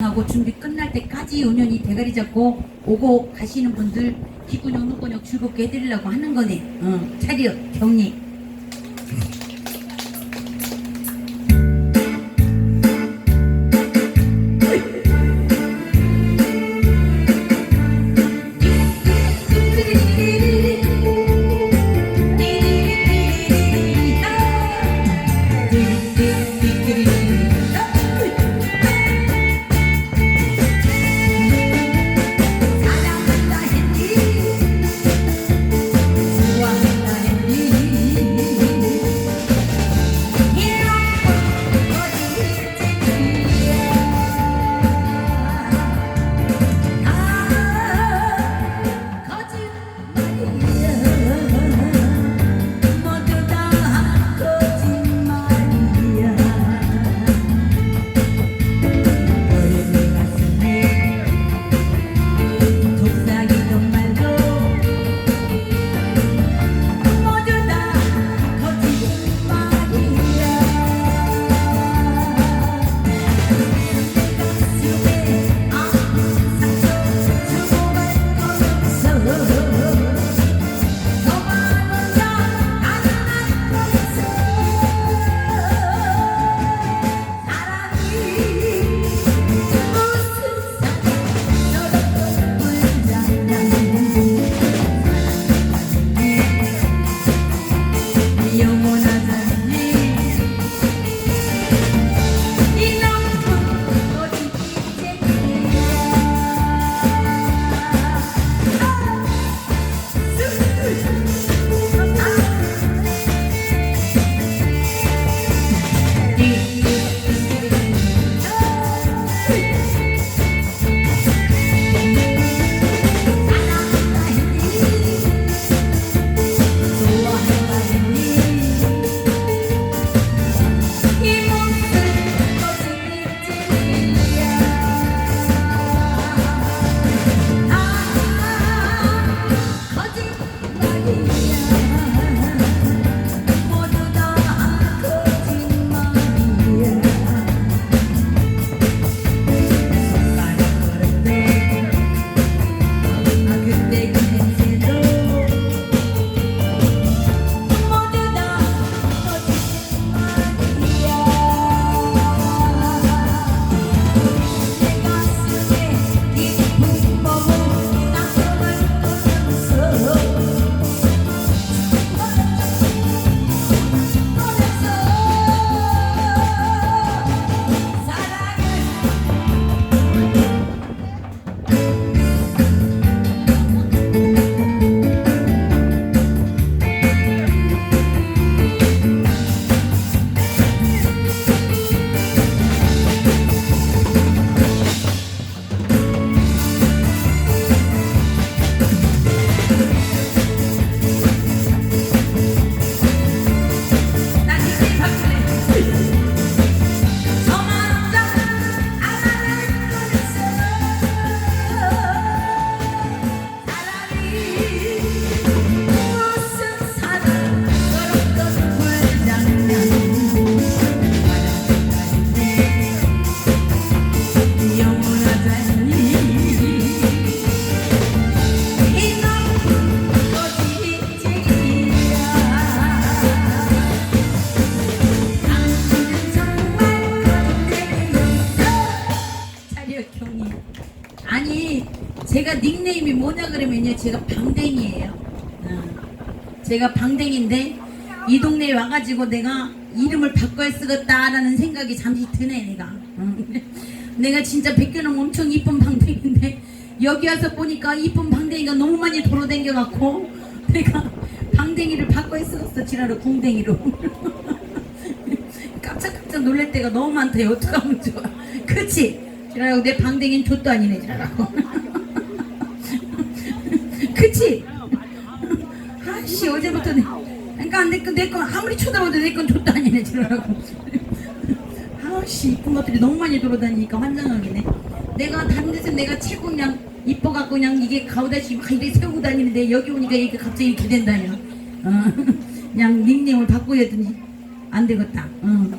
하고 준비 끝날 때까지 은연히 대가리 잡고 오고 가시는 분들 기분역 누구역 즐겁게 해드리려고 하는 거네. 어, 차려 경리. 그러면요 제가 방댕이에요 어. 제가 방댕인데 이 동네에 와가지고 내가 이름을 바꿔야 쓰겠다라는 생각이 잠시 드네 내가 어. 내가 진짜 백교는 엄청 이쁜 방댕인데 여기 와서 보니까 이쁜 방댕이가 너무 많이 돌아다녀갖고 내가 방댕이를 바꿔야 쓰겠어 지랄로 궁댕이로 깜짝깜짝 놀랄 때가 너무 많대요. 어떡하면 좋아. 그치? 지랄하고 내 방댕이는 족도 아니네, 지랄하고. 그치? 아씨, 어제부터 내, 그러니까 내 건, 내 건, 아무리 쳐다봐도 내건 족도 아니네, 지랄하고. 아씨, 이쁜 것들이 너무 많이 돌아다니니까 환장하겠네. 내가 다른 데서 내가 최고 그냥 이뻐갖고 그냥 이게 가오다시 막 이렇게 세우고 다니는데 여기 오니까 이게 갑자기 이렇게 된다냐. 어, 그냥 닉네임을 바꿔야 했더니 안 되겠다. 어.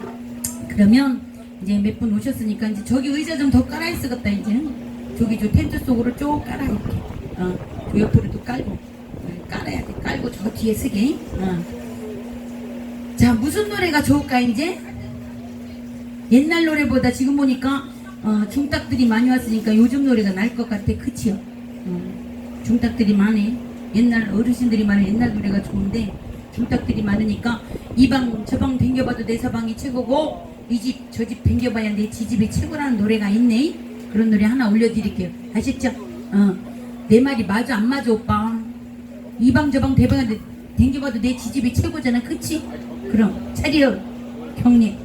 그러면 이제 몇 분 오셨으니까 이제 저기 의자 좀 더 깔아 있어겠다 이제 저기 저 텐트 속으로 쭉 깔아 이렇게 어 그 옆으로도 깔고 어, 깔아야 돼. 깔고 저 뒤에 쓰게. 어. 자 무슨 노래가 좋을까 이제? 옛날 노래보다 지금 보니까 어, 중닭들이 많이 왔으니까 요즘 노래가 날 것 같아. 그치요? 어, 중닭들이 많네. 옛날 어르신들이 많은 옛날 노래가 좋은데 중닭들이 많으니까 이 방 저 방 댕겨봐도 내 사방이 최고고 이 집 저 집 댕겨봐야 내 지집이 최고라는 노래가 있네. 그런 노래 하나 올려드릴게요. 아셨죠? 어, 내 말이 맞아 안 맞아 오빠 이방저방 대방 댕겨봐도 내 지집이 최고잖아 그치? 그럼 차려 경례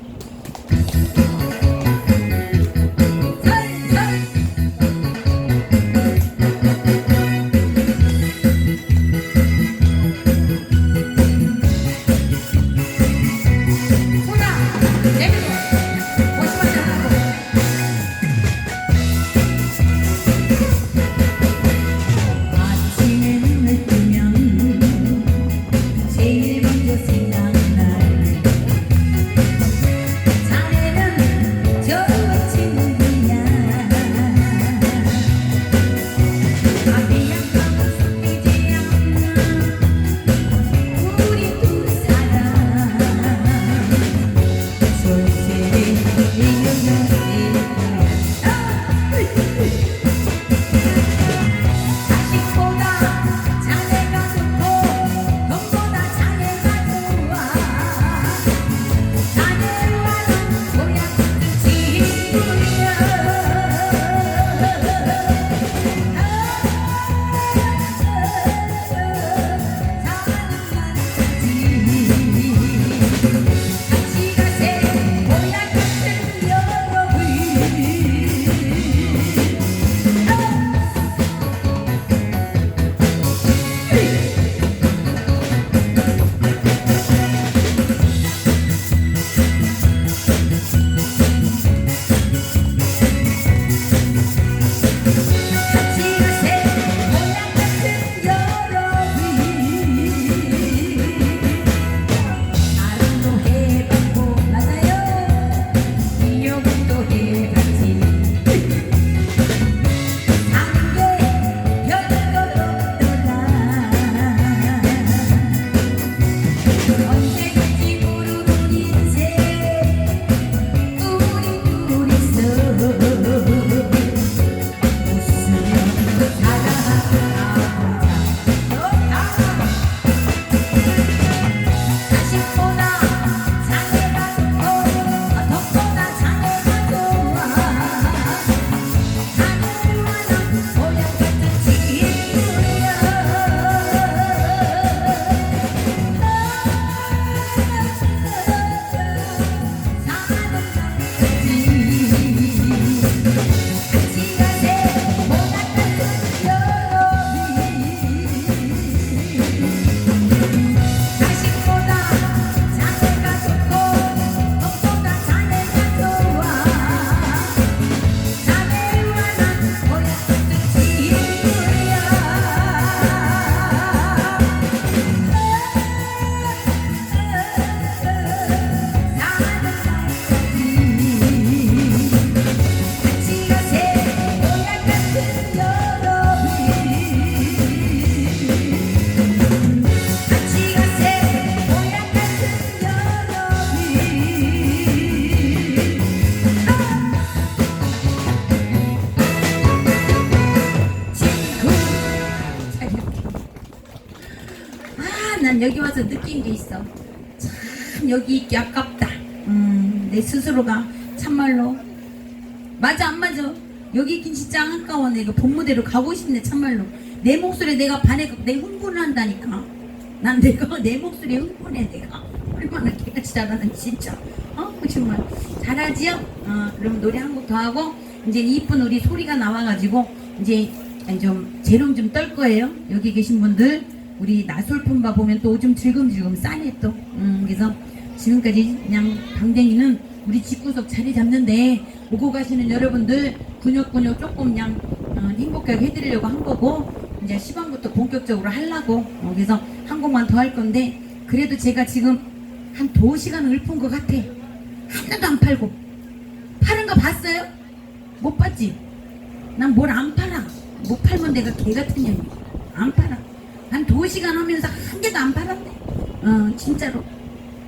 난 여기 와서 느낀 게 있어. 참 여기 있기 아깝다. 음, 내 스스로가 참말로 맞아 안 맞아? 여기 있긴 진짜 아까워. 내가 본무대로 가고 싶네 참말로. 내 목소리 내가 반해 내 흥분을 한다니까. 난 내가 내 목소리 흥분해 내가. 얼마나 개같이 잘하는 진짜. 어 정말 잘하지요? 어 그럼 노래 한 곡 더 하고 이제 이쁜 우리 소리가 나와가지고 이제 좀 재롱 좀 떨 거예요. 여기 계신 분들 우리 나솔품바 보면 또 오줌 질금질금 싸네 또. 음 그래서 지금까지 그냥 방댕이는 우리 집구석 자리 잡는데 오고 가시는 여러분들 근육근육 조금 그냥 어, 행복하게 해드리려고 한 거고 이제 시방부터 본격적으로 하려고 어, 그래서 한 곡만 더 할 건데 그래도 제가 지금 한 두 시간 읊은 것 같아 하나도 안 팔고 파는 거 봤어요? 못 봤지? 난 뭘 안 팔아. 못 팔면 내가 개 같은 년이. 안 팔아. 한 두 시간 하면서 한 개도 안 팔았네. 어, 진짜로.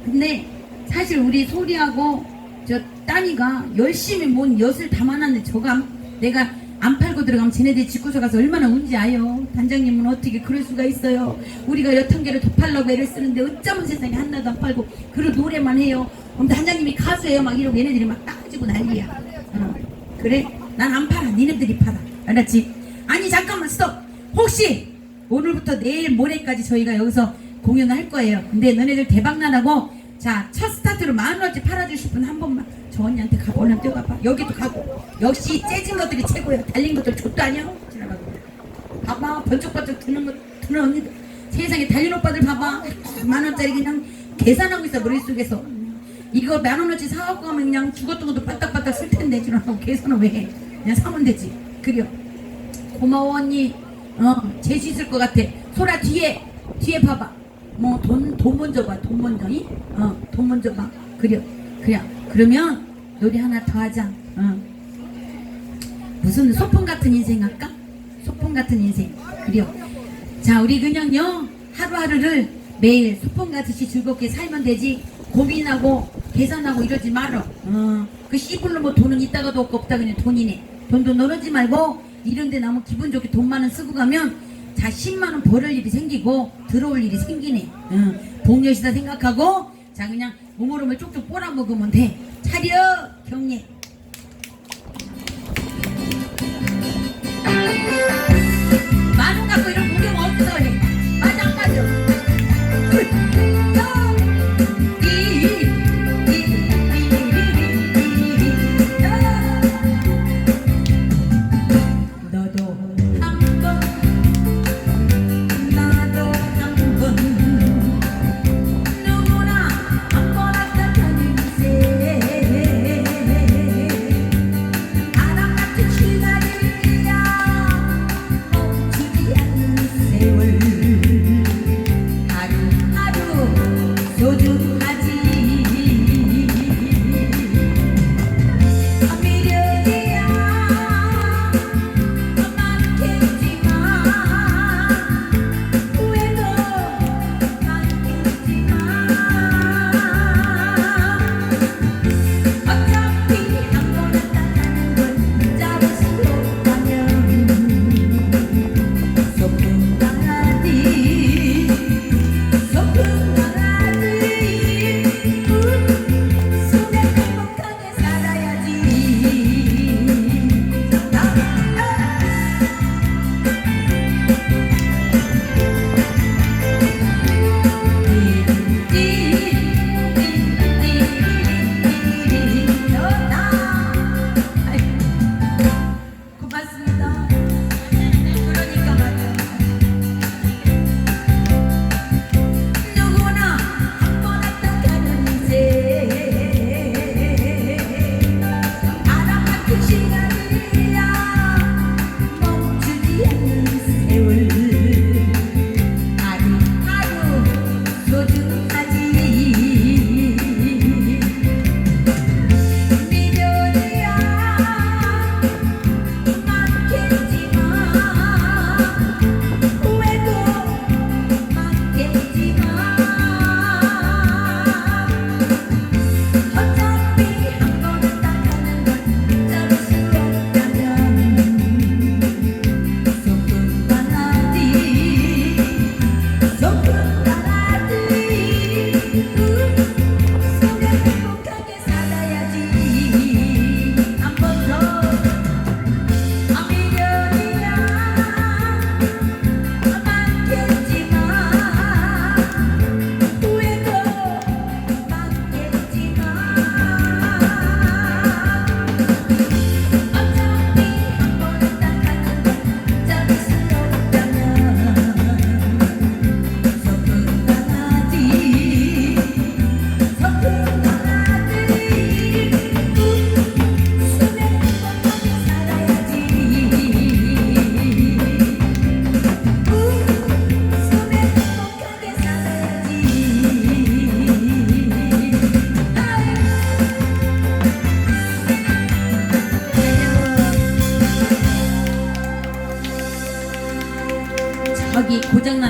근데 사실 우리 소리하고 저 따니가 열심히 뭔 엿을 담아놨는데 안- 내가 안 팔고 들어가면 쟤네들 집구서 가서 얼마나 운지 아요. 단장님은 어떻게 그럴 수가 있어요. 우리가 엿한 개를 더 팔라고 애를 쓰는데 어쩌면 세상에 하나도 안 팔고 그런 노래만 해요. 그럼 단장님이 가수예요. 막 이러고 얘네들이 막 따지고 난리야. 어. 그래? 난 안 팔아. 니네들이 팔아. 알았지? 아니 잠깐만 스톱. 혹시 오늘부터 내일 모레까지 저희가 여기서 공연을 할 거예요. 근데 너네들 대박 나라고 자 첫 스타트로 만 원어치 팔아주실 분 한 번만 저 언니한테 가고 얼른 뛰어가봐. 여기도 가고 역시 재진 것들이 최고예요. 달린 것들 족도 아니야. 지나가고. 봐봐 번쩍번쩍 드는 거 드는 언니들 세상에 달린 오빠들 봐봐 만 원짜리 그냥 계산하고 있어 머릿속에서 이거 만 원어치 사갖고 가면 그냥 죽었던 것도 빠딱빠딱 쓸 텐데 지나가고 계산은 왜 해? 그냥 사면 되지 그려 고마워 언니 어 재수 있을 것 같아. 소라 뒤에 뒤에 봐봐. 뭐 돈 돈 먼저 봐 돈 먼저 이? 어 돈 먼저 봐. 그려 그래 그러면 노래 하나 더 하자. 어. 무슨 소풍 같은 인생 할까? 소풍 같은 인생. 그려. 자 우리 그냥요 하루하루를 매일 소풍 같이 즐겁게 살면 되지. 고민하고 계산하고 이러지 말어. 어, 그 씨불로 뭐 돈은 있다가도 없고 없다 그냥 돈이네. 돈도 너르지 말고 이런데 너무 기분 좋게 돈만은 쓰고 가면 자 10만원 벌을 일이 생기고 들어올 일이 생기네. 어, 복녀시다 생각하고 자 그냥 우물우물 쪽쪽 빨아먹으면 돼. 차려 경례. 만원 갖고 이런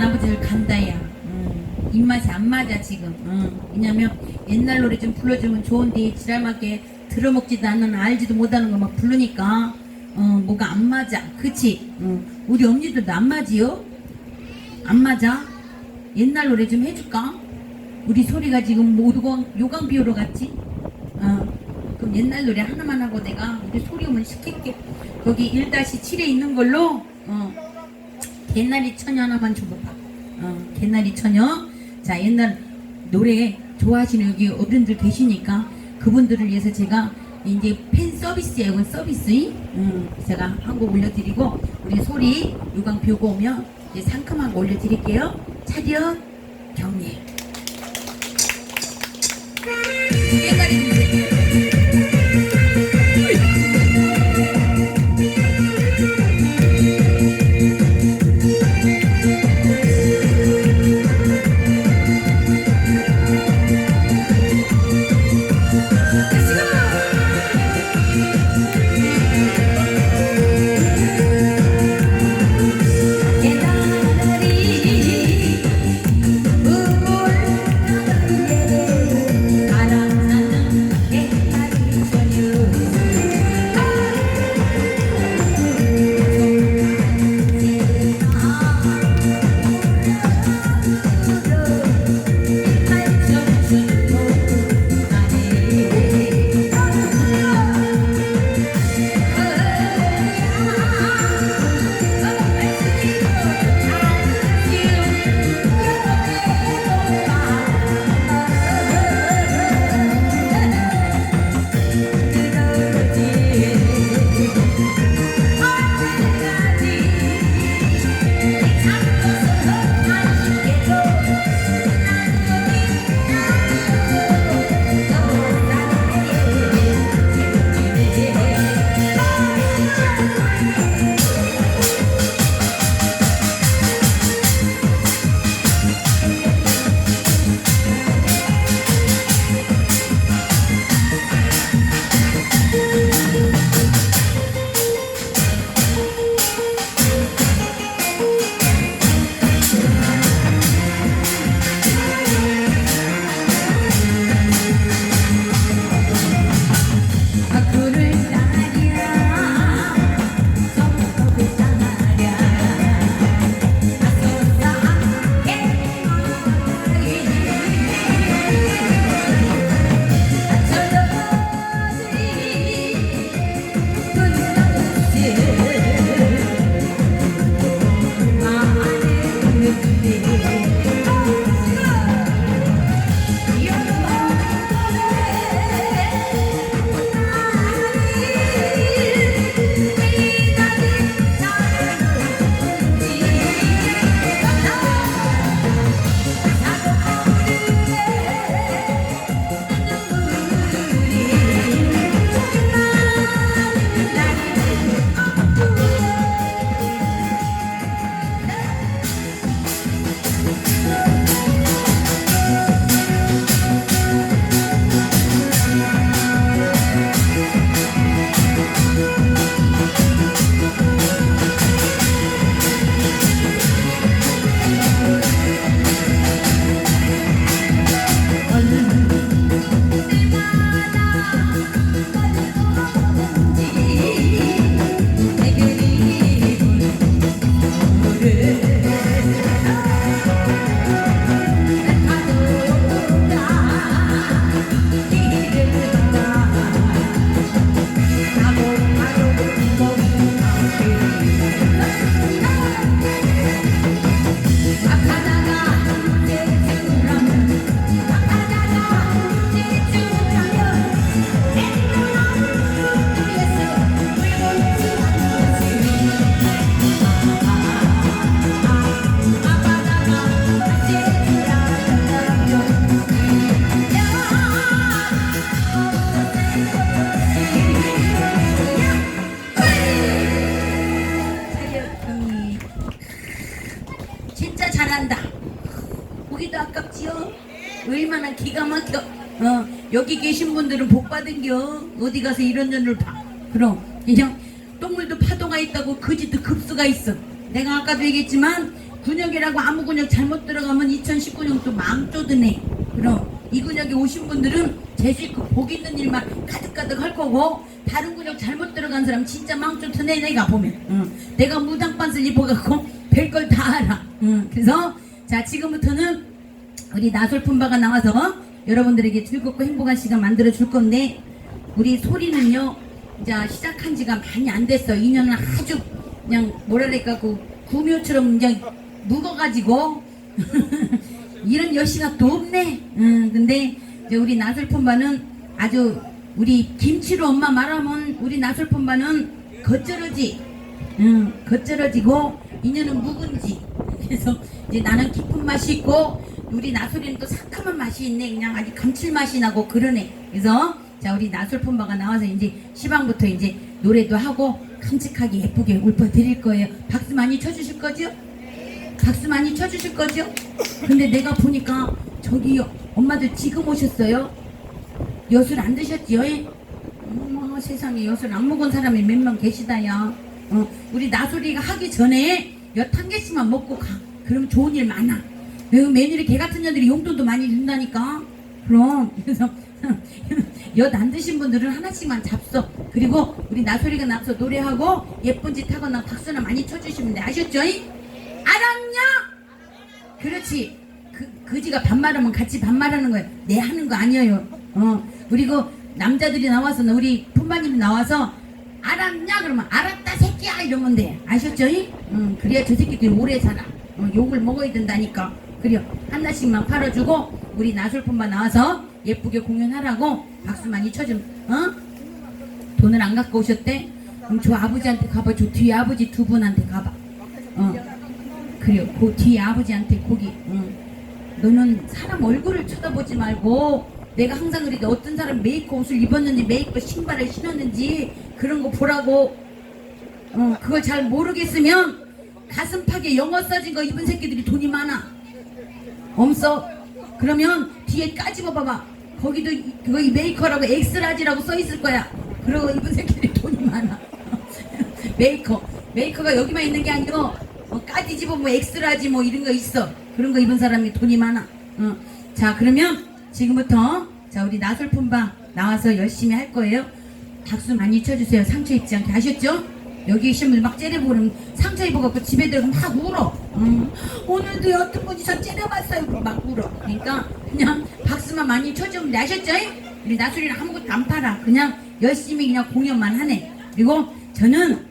아버지를 간다야. 음, 입맛이 안 맞아 지금. 음, 왜냐면 옛날 노래 좀 불러주면 좋은데 지랄맞게 들어먹지도 않는 알지도 못하는 거 막 부르니까 어, 뭐가 안 맞아. 그치? 음, 우리 엄니들도 안 맞지요? 안 맞아? 옛날 노래 좀 해줄까? 우리 소리가 지금 뭐 요강, 요강 비우러 갔지? 어, 그럼 옛날 노래 하나만 하고 내가 우리 소리 오면 시킬게. 거기 1-7에 있는 걸로, 어, 개나리 처녀 하나만 줘봐봐. 어, 개나리 처녀. 자, 옛날 노래 좋아하시는 여기 어른들 계시니까 그분들을 위해서 제가 이제 팬 서비스예요. 서비스. 음, 제가 한 곡 올려드리고 우리 소리 요강 비우고 오면 이제 상큼한 거 올려드릴게요. 차렷 경례. 개나리 여기 계신 분들은 복 받은겨. 어디 가서 이런 년을 봐. 그럼 그냥 똥물도 파도가 있다고 거지도 급수가 있어. 내가 아까도 얘기했지만 근육이라고 아무 근육 잘못 들어가면 2019년 또 망조드네. 그럼 이 근육에 오신 분들은 재주 있고 복 있는 일만 가득가득 할 거고 다른 근육 잘못 들어간 사람 진짜 망조드네 내가 보면. 응. 내가 무당반슬 입어갖고 별걸 다 알아. 응. 그래서 자 지금부터는 우리 나솔 품바가 나와서 여러분들에게 즐겁고 행복한 시간 만들어 줄 건데 우리 소리는요 이제 시작한 지가 많이 안 됐어 2년은 아주 그냥 뭐랄까 그 구묘처럼 그냥 묵어가지고. 이런 여시가 또 없네. 음, 근데 이제 우리 나솔품바는 아주 우리 김치로 엄마 말하면 우리 나솔품바는 겉절어지. 음, 겉절어지고 인연은 묵은지. 그래서 이제 나는 깊은 맛이 있고 우리 나솔이는 또 상큼한 맛이 있네 그냥 아주 감칠맛이 나고 그러네 그래서 자 우리 나솔품바가 나와서 이제 시방부터 이제 노래도 하고 깜찍하게 예쁘게 울퍼 드릴 거예요 박수 많이 쳐주실 거죠? 박수 많이 쳐주실 거죠? 근데 내가 보니까 저기 엄마들 지금 오셨어요? 엿을 안 드셨지요? 어머 세상에 엿을 안 먹은 사람이 몇 명 계시다야 어, 우리 나소리가 하기 전에 엿 한 개씩만 먹고 가 그럼 좋은 일 많아 여기 며느리 개 같은 년들이 용돈도 많이 준다니까 그럼 그래서 엿안 드신 분들은 하나씩만 잡숴 그리고 우리 나소리가 나서 노래하고 예쁜 짓 하거나 박수나 많이 쳐주시면 돼 아셨죠? 알았냐? 그렇지. 그, 그지가 반말하면 같이 반말하는 거예요. 내 하는 거 아니에요. 어. 그리고 남자들이 나와서, 우리 품바님이 나와서, 알았냐? 그러면, 알았다, 새끼야! 이러면 돼. 아셨죠? 응, 그래야 저 새끼들이 오래 살아. 어, 욕을 먹어야 된다니까. 그래요. 하나씩만 팔아주고, 우리 나솔품바 나와서 예쁘게 공연하라고 박수 많이 쳐줌. 어? 돈을 안 갖고 오셨대? 그럼 저 아버지한테 가봐. 저 뒤에 아버지 두 분한테 가봐. 어. 그래요. 그 뒤에 아버지한테 거기 응. 너는 사람 얼굴을 쳐다보지 말고 내가 항상 그러는데 어떤 사람 메이커 옷을 입었는지 메이커 신발을 신었는지 그런 거 보라고 어, 그걸 잘 모르겠으면 가슴팍에 영어 써진 거 입은 새끼들이 돈이 많아 없어? 그러면 뒤에 까집어 봐봐. 거기도 이- 그거 이 메이커라고 엑스라지라고 써 있을 거야. 그러고 입은 새끼들이 돈이 많아. 메이커. 메이커가 여기만 있는 게 아니고 어, 까디집어 뭐 엑스라지 뭐 이런 거 있어. 그런 거 입은 사람이 돈이 많아. 어. 자 그러면 지금부터 자 우리 나솔품바 나와서 열심히 할 거예요. 박수 많이 쳐주세요. 상처 입지 않게. 아셨죠? 여기 계신 분들 막 째려보고 그러면 상처 입어갖고 집에 들어가면 막 울어. 음, 오늘도 어떤 분이 저 째려봤어요. 막 울어. 그러니까 그냥 박수만 많이 쳐주면 돼. 아셨죠? 우리 나솔이는 아무것도 안 팔아. 그냥 열심히 그냥 공연만 하네. 그리고 저는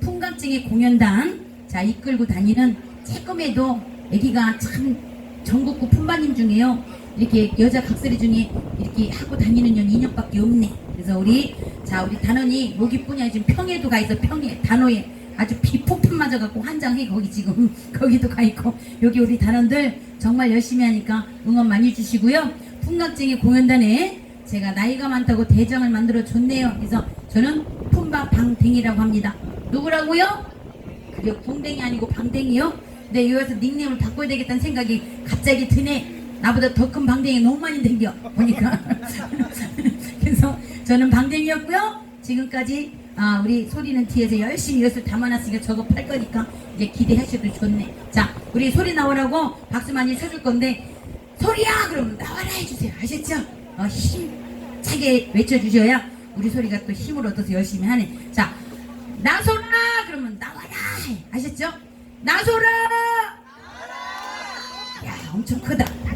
풍각증의 공연단 자 이끌고 다니는 조금에도 애기가 참 전국구 품바님 중에요 이렇게 여자 각설이 중에 이렇게 하고 다니는 년 2년밖에 없네. 그래서 우리 자 우리 단원이 아니라 지금 평에도 가 있어 평에 단호에. 아주 비 폭풍 맞아갖고 환장해 거기 지금. 거기도 가 있고. 여기 우리 단원들 정말 열심히 하니까 응원 많이 주시고요. 풍각증의 공연단에 제가 나이가 많다고 대장을 만들어 줬네요. 그래서 저는 품바 방댕이라고 합니다. 누구라고요? 그게 궁댕이 아니고 방댕이요? 근데 여기서 닉네임을 바꿔야 되겠다는 생각이 갑자기 드네. 나보다 더 큰 방댕이 너무 많이 댕겨. 보니까. 그래서 저는 방댕이였고요. 지금까지 아, 우리 소리는 뒤에서 열심히 엿을 담아놨으니까 저거 팔 거니까 이제 기대하셔도 좋네. 자, 우리 소리 나오라고 박수 많이 쳐줄 건데 소리야! 그럼 나와라 해주세요. 아셨죠? 어, 힘차게 외쳐주셔야 우리 소리가 또 힘을 얻어서 열심히 하네. 자, 나소라! 그러면 나와라! 해. 아셨죠? 나소라! 야, 엄청 크다.